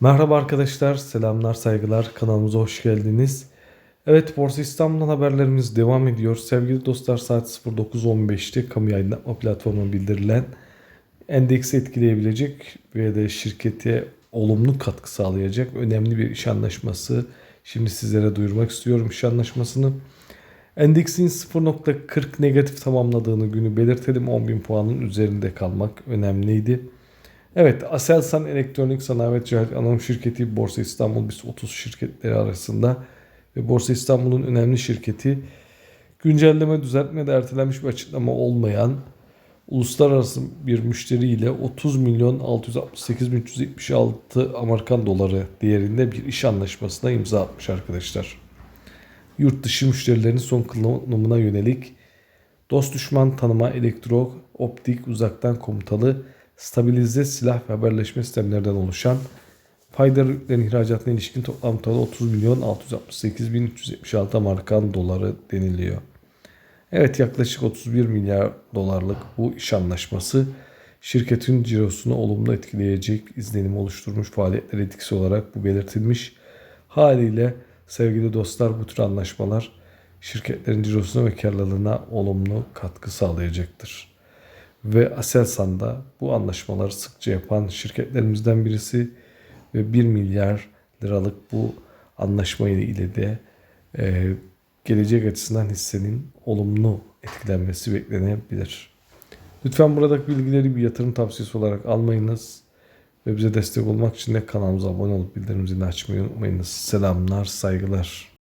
Merhaba arkadaşlar, selamlar, saygılar. Kanalımıza hoş geldiniz. Evet, Borsa İstanbul'dan haberlerimiz devam ediyor. Sevgili dostlar, saat 09.15'te kamu yayınlatma platformuna bildirilen endeksi etkileyebilecek ve de şirkete olumlu katkı sağlayacak önemli bir iş anlaşması. Şimdi sizlere duyurmak istiyorum iş anlaşmasını. Endeksin 0.40 negatif tamamladığını günü belirtelim. 10.000 puanın üzerinde kalmak önemliydi. Evet, Aselsan Elektronik Sanayi ve Anonim Şirketi Borsa İstanbul BIST 30 şirketleri arasında ve Borsa İstanbul'un önemli şirketi güncelleme düzeltme de ertelenmiş bir açıklama olmayan uluslararası bir müşteriyle 30 milyon 668 bin 376 Amerikan doları değerinde bir iş anlaşmasına imza atmış arkadaşlar. Yurt dışı müşterilerin son kullanımına yönelik dost düşman tanıma elektro optik uzaktan komutalı stabilize silah ve haberleşme sistemlerden oluşan faydalı ihracatına ilişkin toplam tutarı 30 milyon 668 bin 376 Amerikan doları deniliyor. Evet yaklaşık 31 milyar dolarlık bu iş anlaşması şirketin cirosunu olumlu etkileyecek izlenim oluşturmuş faaliyetler etkisi olarak bu belirtilmiş. Haliyle sevgili dostlar bu tür anlaşmalar şirketlerin cirosuna ve karlılığına olumlu katkı sağlayacaktır. Ve Aselsan da bu anlaşmaları sıkça yapan şirketlerimizden birisi ve 1 milyar liralık bu anlaşma ile de e, gelecek açısından hissenin olumlu etkilenmesi beklenebilir. Lütfen buradaki bilgileri bir yatırım tavsiyesi olarak almayınız. Ve bize destek olmak için de kanalımıza abone olup bildirim zilini açmayı unutmayınız. Selamlar, saygılar.